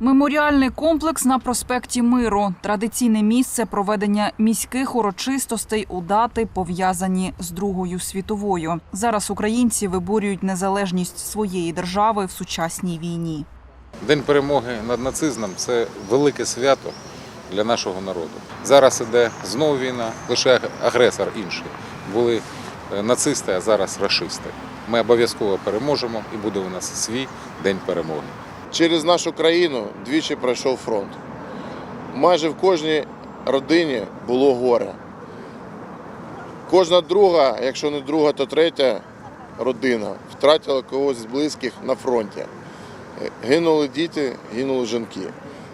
Меморіальний комплекс на проспекті Миру традиційне місце проведення міських урочистостей у дати пов'язані з Другою світовою. Зараз українці виборюють незалежність своєї держави в сучасній війні. День перемоги над нацизмом це велике свято для нашого народу. Зараз іде знову війна, лише агресор інший. Були е, нацисти, а зараз рашисти. Ми обов'язково переможемо і буде у нас свій день перемоги. Через нашу країну двічі пройшов фронт. Майже в кожній родині було горе. Кожна друга, якщо не друга, то третя родина втратила когось з близьких на фронті. Гинули діти, гинули жінки.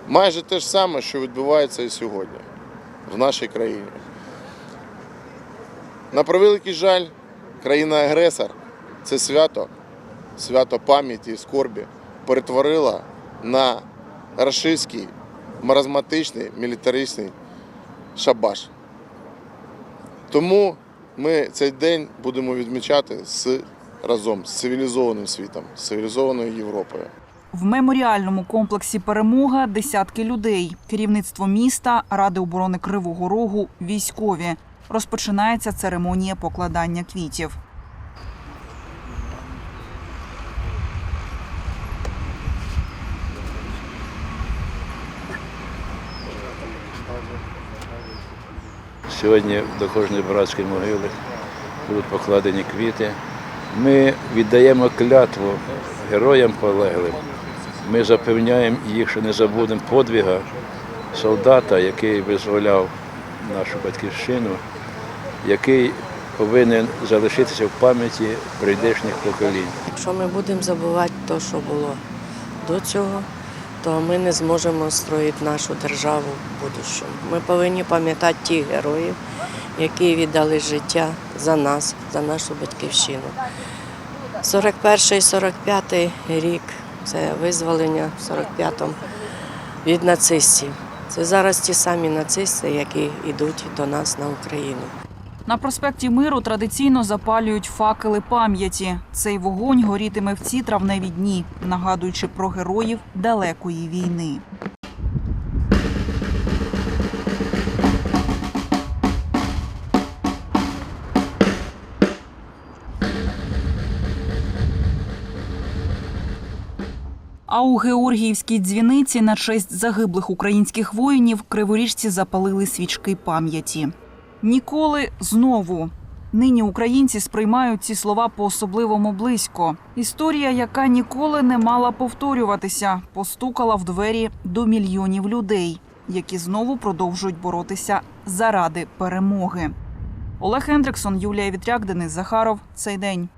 Майже те ж саме, що відбувається і сьогодні в нашій країні. На превеликий жаль, країна-агресор це свято, свято пам'яті і скорбі перетворила на рашистський, маразматичний, мілітаристичний шабаш. Тому ми цей день будемо відмічати з, разом з цивілізованим світом, з цивілізованою Європою. В меморіальному комплексі Перемога десятки людей, керівництво міста, ради оборони Кривого Рогу, військові. Розпочинається церемонія покладання квітів. Сьогодні до кожної братської могили будуть покладені квіти. Ми віддаємо клятву героям полеглим. Ми запевняємо їх, що не забудемо подвига солдата, який визволяв нашу батьківщину, який повинен залишитися в пам'яті прийдешніх поколінь. Якщо ми будемо забувати те, що було до цього, то ми не зможемо строїти нашу державу в будущому. Ми повинні пам'ятати тих героїв, які віддали життя за нас, за нашу батьківщину. 41-й, 45-й рік це визволення в 45-му від нацистів. Це зараз ті самі нацисти, які йдуть до нас на Україну. На проспекті Миру традиційно запалюють факели пам'яті. Цей вогонь горітиме в ці травневі дні, нагадуючи про героїв далекої війни. А у Георгіївській дзвіниці на честь загиблих українських воїнів криворіжці запалили свічки пам'яті. Ніколи знову. Нині українці сприймають ці слова по-особливому близько. Історія, яка ніколи не мала повторюватися, постукала в двері до мільйонів людей, які знову продовжують боротися заради перемоги. Олег Ендриксон, Юлія Вітряк, Денис Захаров. Цей день.